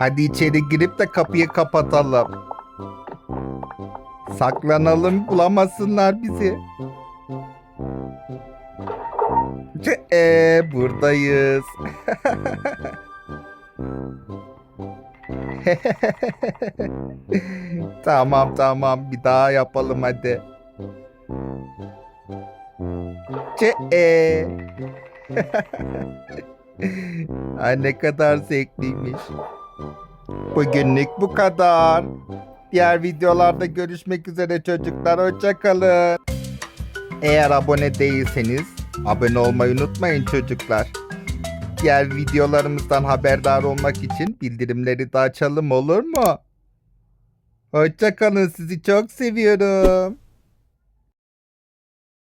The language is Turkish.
Hadi içeri girip de kapıyı kapatalım. Saklanalım bulamasınlar bizi. Ce ee, buradayız. tamam tamam bir daha yapalım hadi. Ee. Ay ne kadar zevkliymiş. Bugünlük bu kadar. Diğer videolarda görüşmek üzere çocuklar. Hoşçakalın. Eğer abone değilseniz abone olmayı unutmayın çocuklar. Diğer videolarımızdan haberdar olmak için bildirimleri de açalım olur mu? Hoşçakalın sizi çok seviyorum.